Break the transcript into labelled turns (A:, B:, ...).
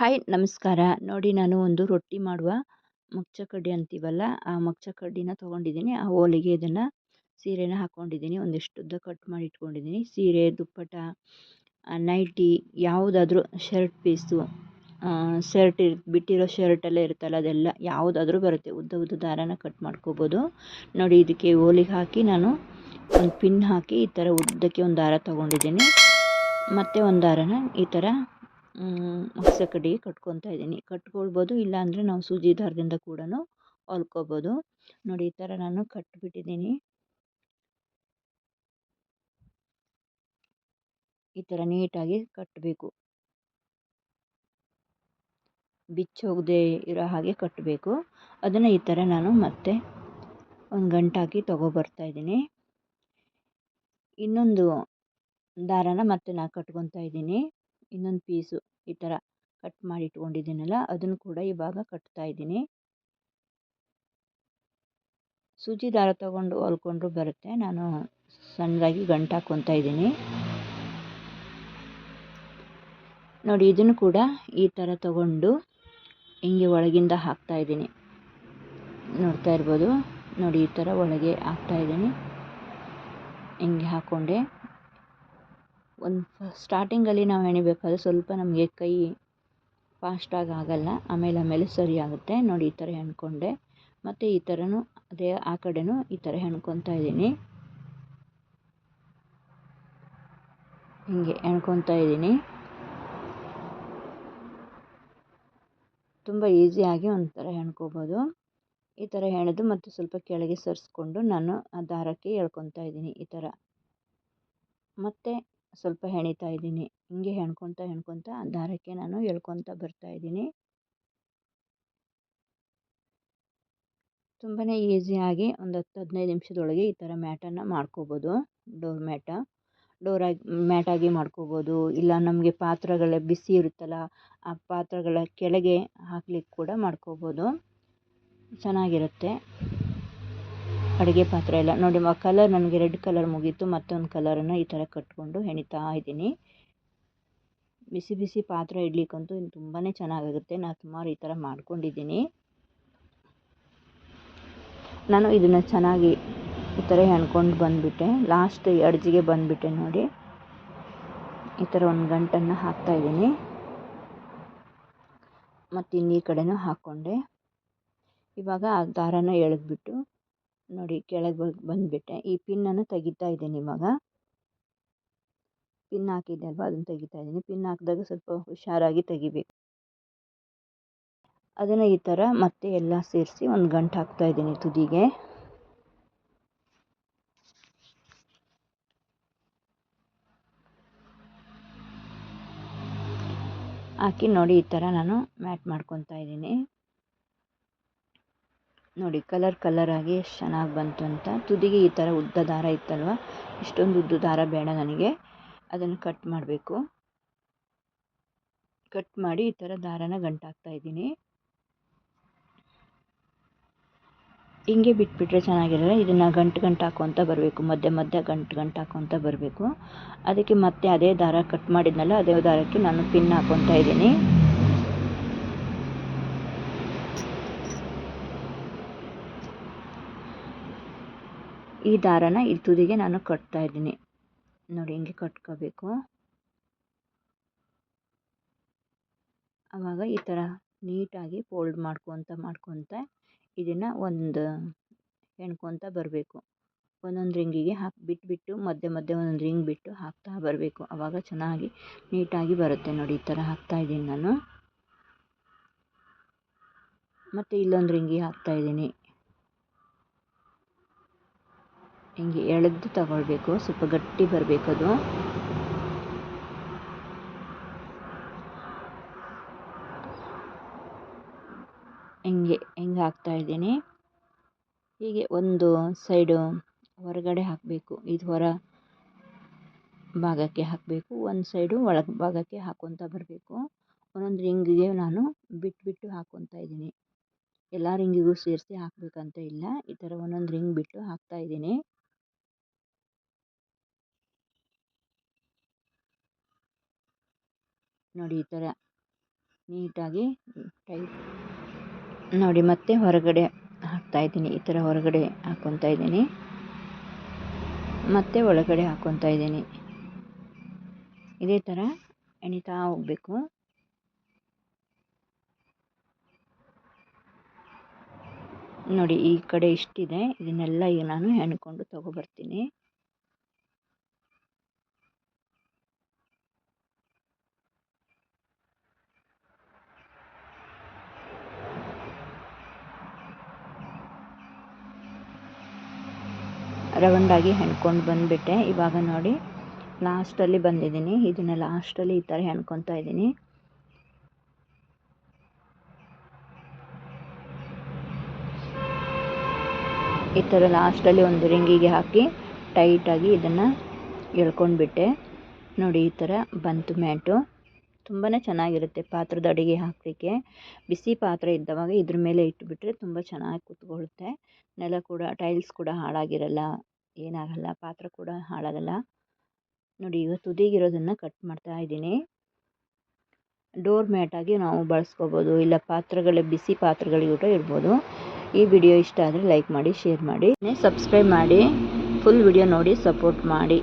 A: Hi, ನಮಸ್ಕಾರ. ನೋಡಿ, ನಾನು ಒಂದು ರೊಟ್ಟಿ ಮಾಡುವ ಕಡ್ಡಿ ಅಂತೀವಲ್ಲ, ಆ ಕಡ್ಡಿನ ತೊಗೊಂಡಿದ್ದೀನಿ. ಆ ಹೋಲಿಗೆ ಇದನ್ನು ಸೀರೆನ ಹಾಕ್ಕೊಂಡಿದ್ದೀನಿ ಒಂದಿಷ್ಟು ಉದ್ದ ಕಟ್ ಮಾಡಿ ಇಟ್ಕೊಂಡಿದ್ದೀನಿ. ಸೀರೆ ದುಪ್ಪಟ ನೈಟಿ, ಯಾವುದಾದ್ರೂ ಶರ್ಟ್ ಪೀಸು ಶರ್ಟ್ ಇರ್, ಬಿಟ್ಟಿರೋ ಶರ್ಟೆಲ್ಲ ಇರುತ್ತಲ್ಲ, ಅದೆಲ್ಲ ಯಾವುದಾದ್ರೂ ಬರುತ್ತೆ. ಉದ್ದ ಉದ್ದ ದಾರನ ಕಟ್ ಮಾಡ್ಕೋಬೋದು. ನೋಡಿ, ಇದಕ್ಕೆ ಹೋಲಿಗೆ ಹಾಕಿ ನಾನು ಒಂದು ಪಿನ್ ಹಾಕಿ ಈ ಥರ ಉದ್ದಕ್ಕೆ ಒಂದು ದಾರ ತೊಗೊಂಡಿದ್ದೀನಿ. ಮತ್ತು ಒಂದು ದಾರನ ಈ ಥರ ಹೊಸ ಕಡೆಗೆ ಕಟ್ಕೊತಾ ಇದ್ದೀನಿ. ಕಟ್ಕೊಳ್ಬೋದು, ಇಲ್ಲಾಂದರೆ ನಾವು ಸೂಜಿ ದಾರದಿಂದ ಕೂಡ ಹೊಲ್ಕೋಬೋದು. ನೋಡಿ, ಈ ಥರ ನಾನು ಕಟ್ಬಿಟ್ಟಿದ್ದೀನಿ. ಈ ಥರ ನೀಟಾಗಿ ಕಟ್ಟಬೇಕು ಬಿಚ್ಚೋಗದೆ ಇರೋ ಹಾಗೆ ಕಟ್ಟಬೇಕು ಅದನ್ನು ಈ ಥರ ನಾನು ಮತ್ತೆ ಒಂದು ಗಂಟಾಕಿ ತೊಗೊಬರ್ತಾ ಇದ್ದೀನಿ. ಇನ್ನೊಂದು ದಾರನ ಮತ್ತೆ ನಾನು ಕಟ್ಕೊತಾ ಇದ್ದೀನಿ. ಇನ್ನೊಂದು ಪೀಸು ಈ ಥರ ಕಟ್ ಮಾಡಿ ಇಟ್ಕೊಂಡಿದ್ದೀನಲ್ಲ, ಅದನ್ನು ಕೂಡ ಇವಾಗ ಕಟ್ತಾ ಇದ್ದೀನಿ. ಸೂಜಿ ದಾರ ತಗೊಂಡು ಹೊಲ್ಕೊಂಡ್ರು ಬರುತ್ತೆ. ನಾನು ಸಣ್ಣದಾಗಿ ಗಂಟು ಹಾಕ್ಕೊತಾ ಇದ್ದೀನಿ. ನೋಡಿ, ಇದನ್ನು ಕೂಡ ಈ ಥರ ತಗೊಂಡು ಹಿಂಗೆ ಒಳಗಿಂದ ಹಾಕ್ತಾ ಇದ್ದೀನಿ. ನೋಡ್ತಾ ಇರ್ಬೋದು. ನೋಡಿ, ಈ ಥರ ಒಳಗೆ ಹಾಕ್ತಾ ಇದ್ದೀನಿ. ಹಿಂಗೆ ಹಾಕ್ಕೊಂಡೆ. ಒಂದು ಸ್ಟಾರ್ಟಿಂಗಲ್ಲಿ ನಾವು ಹೆಣಿಬೇಕಾದ್ರೆ ಸ್ವಲ್ಪ ನಮಗೆ ಕೈ ಫಾಸ್ಟಾಗಿ ಆಗೋಲ್ಲ, ಆಮೇಲೆ ಆಮೇಲೆ ಸರಿ ಆಗುತ್ತೆ. ನೋಡಿ, ಈ ಥರ ಹೆಣ್ಕೊಂಡೆ ಮತ್ತು ಈ ಥರನೂ, ಅದೇ ಆ ಕಡೆನೂ ಈ ಥರ ಹೆಣ್ಕೊತಾ ಇದ್ದೀನಿ. ಹೀಗೆ ಹೆಣ್ಕೊತಾ ಇದ್ದೀನಿ. ತುಂಬ ಈಸಿಯಾಗಿ ಒಂಥರ ಹೆಣ್ಕೋಬೋದು ಈ ಥರ ಹೆಣೆದು ಮತ್ತು ಸ್ವಲ್ಪ ಕೆಳಗೆ ಸರಿಸ್ಕೊಂಡು ನಾನು ಆ ದಾರಕ್ಕೆ ಎಳ್ಕೊತಾ ಇದ್ದೀನಿ ಈ ಥರ. ಮತ್ತು ಸ್ವಲ್ಪ ಹೆಣಿತಾ ಇದ್ದೀನಿ. ಹಿಂಗೆ ಹೆಣ್ಕೊತ ಹೆಣ್ಕೊತ ದಾರಕ್ಕೆ ನಾನು ಎಳ್ಕೊತ ಬರ್ತಾ ಇದ್ದೀನಿ. ತುಂಬಾ ಈಸಿಯಾಗಿ ಒಂದು ಹತ್ತು, ಹದಿನೈದು ನಿಮಿಷದೊಳಗೆ ಈ ಥರ ಮ್ಯಾಟನ್ನು ಮಾಡ್ಕೋಬೋದು. Door mat. ಡೋರಾಗಿ ಮ್ಯಾಟಾಗಿ ಮಾಡ್ಕೋಬೋದು. ಇಲ್ಲ ನಮಗೆ ಪಾತ್ರೆಗಳ ಬಿಸಿ ಇರುತ್ತಲ್ಲ, ಆ ಪಾತ್ರೆಗಳ ಕೆಳಗೆ ಹಾಕ್ಲಿಕ್ಕೆ ಕೂಡ ಮಾಡ್ಕೋಬೋದು. ಚೆನ್ನಾಗಿರುತ್ತೆ. ಅಡುಗೆ ಪಾತ್ರೆ ಎಲ್ಲ. ನೋಡಿ ಆ ಕಲರ್ ನನಗೆ ರೆಡ್ ಕಲರ್ ಮುಗೀತು. ಮತ್ತೊಂದು ಕಲರನ್ನು ಈ ಥರ ಕಟ್ಕೊಂಡು ಹೆಣಿತಾ ಇದ್ದೀನಿ. ಬಿಸಿ ಬಿಸಿ ಪಾತ್ರೆ ಇಡ್ಲಿಕ್ಕಂತೂ ಇನ್ನು ತುಂಬಾ ಚೆನ್ನಾಗಾಗುತ್ತೆ. ನಾನು ಸುಮಾರು ಈ ಥರ ಮಾಡ್ಕೊಂಡಿದ್ದೀನಿ. ನಾನು ಇದನ್ನು ಚೆನ್ನಾಗಿ ಈ ಥರ ಹೆಣ್ಕೊಂಡು ಬಂದುಬಿಟ್ಟೆ. ಲಾಸ್ಟ್ ಅಡ್ಜಿಗೆ ಬಂದುಬಿಟ್ಟೆ ನೋಡಿ. ಈ ಥರ ಒಂದು ಗಂಟನ್ನು ಹಾಕ್ತಾಯಿದ್ದೀನಿ ಮತ್ತು ಇನ್ನು ಈ ಕಡೆನೂ ಹಾಕ್ಕೊಂಡೆ. ಇವಾಗ ಆ ದಾರನ ಎಳೆದ್ಬಿಟ್ಟು ನೋಡಿ ಕೆಳಗೆ ಬಂದುಬಿಟ್ಟೆ. ಈ ಪಿನ್ನನ್ನು ತೆಗಿತಾ ಇದ್ದೀನಿ ಇವಾಗ. ಪಿನ್ ಹಾಕಿದ್ದೆ ಅಲ್ವಾ? ಅದನ್ನು ತೆಗಿತಾ ಇದ್ದೀನಿ. ಪಿನ್ ಹಾಕಿದಾಗ ಸ್ವಲ್ಪ ಹುಷಾರಾಗಿ ತೆಗಿಬೇಕು. ಅದನ್ನು ಈ ಥರ ಮತ್ತೆ ಎಲ್ಲ ಸೇರಿಸಿ ಒಂದು ಗಂಟು ಹಾಕ್ತಾ ಇದ್ದೀನಿ ತುದಿಗೆ. ಹಾಕಿ ನೋಡಿ ಈ ಥರ ನಾನು ಮ್ಯಾಟ್ ಮಾಡ್ಕೊತಾ ಇದ್ದೀನಿ. ನೋಡಿ ಕಲರ್ ಕಲರಾಗಿ ಎಷ್ಟು ಚೆನ್ನಾಗಿ ಬಂತು ಅಂತ. ತುದಿಗೆ ಈ ಥರ ಉದ್ದ ದಾರ ಇತ್ತಲ್ವ? ಇಷ್ಟೊಂದು ಉದ್ದ ದಾರ ಬೇಡ ನನಗೆ. ಅದನ್ನು ಕಟ್ ಮಾಡಬೇಕು. ಕಟ್ ಮಾಡಿ ಈ ಥರ ದಾರನ ಗಂಟಾಕ್ತಾ ಇದ್ದೀನಿ. ಹಿಂಗೆ ಬಿಟ್ಬಿಟ್ರೆ ಚೆನ್ನಾಗಿರಲ್ಲ? ಇದನ್ನು ಗಂಟು ಗಂಟು ಹಾಕೊತ ಬರಬೇಕು. ಮಧ್ಯೆ ಮಧ್ಯೆ ಗಂಟು ಗಂಟು ಹಾಕೊತ ಬರಬೇಕು. ಅದಕ್ಕೆ ಮತ್ತೆ ಅದೇ ದಾರ ಕಟ್ ಮಾಡಿದ್ನಲ್ಲ, ಅದೇ ದಾರಕ್ಕೆ ನಾನು ಪಿನ್ ಹಾಕೊತಾ ಇದ್ದೀನಿ. ಈ ದಾರನ ಈ ತುದಿಗೆ ನಾನು ಕಟ್ತಾ ಇದ್ದೀನಿ. ನೋಡಿ, ಹಿಂಗೆ ಕಟ್ಕೋಬೇಕು. ಆವಾಗ ಈ ಥರ ನೀಟಾಗಿ ಫೋಲ್ಡ್ ಮಾಡ್ಕೊತ ಮಾಡ್ಕೊತ ಇದನ್ನು ಒಂದು ಹೆಣ್ಕೊತ ಬರಬೇಕು. ಒಂದೊಂದು ರಿಂಗಿಗೆ ಹಾಕಿ, ಬಿಟ್ಬಿಟ್ಟು ಮಧ್ಯೆ ಮಧ್ಯೆ ಒಂದೊಂದು ರಿಂಗ್ ಬಿಟ್ಟು ಹಾಕ್ತಾ ಬರಬೇಕು. ಆವಾಗ ಚೆನ್ನಾಗಿ ನೀಟಾಗಿ ಬರುತ್ತೆ. ನೋಡಿ, ಈ ಥರ ಹಾಕ್ತಾ ಇದ್ದೀನಿ ನಾನು. ಮತ್ತು ಇಲ್ಲೊಂದು ರಿಂಗಿಗೆ ಹಾಕ್ತಾಯಿದ್ದೀನಿ ಹಿಂಗೆ ಎಳೆದು ತಗೊಳ್ಬೇಕು, ಸ್ವಲ್ಪ ಗಟ್ಟಿ ಬರಬೇಕು ಅದು. ಹಿಂಗೆ ಹಿಂಗೆ ಹಾಕ್ತಾಯಿದ್ದೀನಿ ಹೀಗೆ ಒಂದು ಸೈಡು ಹೊರಗಡೆ ಹಾಕಬೇಕು, ಇದು ಹೊರ ಭಾಗಕ್ಕೆ ಹಾಕಬೇಕು, ಒಂದು ಸೈಡು ಒಳಗೆ ಭಾಗಕ್ಕೆ ಹಾಕ್ಕೊತ ಬರಬೇಕು. ಒಂದೊಂದು ರಿಂಗಿಗೆ ನಾನು ಬಿಟ್ಟು ಬಿಟ್ಟು ಹಾಕ್ಕೊತಾ ಇದ್ದೀನಿ. ಎಲ್ಲ ರಿಂಗಿಗೂ ಸೇರಿಸಿ ಹಾಕಬೇಕಂತ ಇಲ್ಲ, ಈ ಥರ ಒಂದೊಂದು ರಿಂಗ್ ಬಿಟ್ಟು ಹಾಕ್ತಾಯಿದ್ದೀನಿ ನೋಡಿ ಈ ಥರ ನೀಟಾಗಿ ಟೈಟ್ ನೋಡಿ ಮತ್ತೆ ಹೊರಗಡೆ ಹಾಕ್ತಾಯಿದ್ದೀನಿ ಈ ಥರ ಹೊರಗಡೆ ಹಾಕ್ಕೊತಾ ಇದ್ದೀನಿ. ಮತ್ತೆ ಒಳಗಡೆ ಹಾಕ್ಕೊತಾ ಇದ್ದೀನಿ. ಇದೇ ಥರ ಎಣಿತಾ ಹೋಗಬೇಕು. ನೋಡಿ ಈ ಕಡೆ ಇಷ್ಟಿದೆ. ಇದನ್ನೆಲ್ಲ ಈಗ ನಾನು ಹೆಣ್ಕೊಂಡು ತಗೊಬರ್ತೀನಿ ರೌಂಡಾಗಿ ಹೆಣ್ಕೊಂಡು ಬಂದುಬಿಟ್ಟೆ. ಇವಾಗ ನೋಡಿ, ಲಾಸ್ಟಲ್ಲಿ ಬಂದಿದ್ದೀನಿ. ಇದನ್ನು ಲಾಸ್ಟಲ್ಲಿ ಈ ಥರ ಹೆಣ್ಕೊತಾ ಇದ್ದೀನಿ. ಈ ಥರ ಲಾಸ್ಟಲ್ಲಿ ಒಂದು ರಿಂಗಿಗೆ ಹಾಕಿ ಟೈಟಾಗಿ ಇದನ್ನು ಎಳ್ಕೊಂಡ್ಬಿಟ್ಟೆ. ನೋಡಿ, ಈ ಥರ ಬಂತು ಮ್ಯಾಟು. ತುಂಬಾ ಚೆನ್ನಾಗಿರುತ್ತೆ ಪಾತ್ರದ ಅಡಿಗೆ ಹಾಕಲಿಕ್ಕೆ. ಬಿಸಿ ಪಾತ್ರೆ ಇದ್ದವಾಗ ಇದ್ರ ಮೇಲೆ ಇಟ್ಟುಬಿಟ್ರೆ ತುಂಬ ಚೆನ್ನಾಗಿ ಕೂತ್ಕೊಳ್ಳುತ್ತೆ. ನೆಲ ಕೂಡ, ಟೈಲ್ಸ್ ಕೂಡ ಹಾಳಾಗಿರಲ್ಲ. ಏನಾಗಲ್ಲ, ಪಾತ್ರೆ ಕೂಡ ಹಾಳಾಗಲ್ಲ. ನೋಡಿ, ಈಗ ತುದಿಗಿರೋದನ್ನು ಕಟ್ ಮಾಡ್ತಾ ಇದ್ದೀನಿ. ಡೋರ್ ಮ್ಯಾಟಾಗಿ ನಾವು ಬಳಸ್ಕೋಬೋದು, ಇಲ್ಲ ಪಾತ್ರೆಗಳ, ಬಿಸಿ ಪಾತ್ರೆಗಳಿಗೆ ಕೂಡ ಇರ್ಬೋದು ಈ ವಿಡಿಯೋ ಇಷ್ಟ ಆದರೆ ಲೈಕ್ ಮಾಡಿ, ಶೇರ್ ಮಾಡಿ, ಸಬ್ಸ್ಕ್ರೈಬ್ ಮಾಡಿ, ಫುಲ್ ವಿಡಿಯೋ ನೋಡಿ, ಸಪೋರ್ಟ್ ಮಾಡಿ.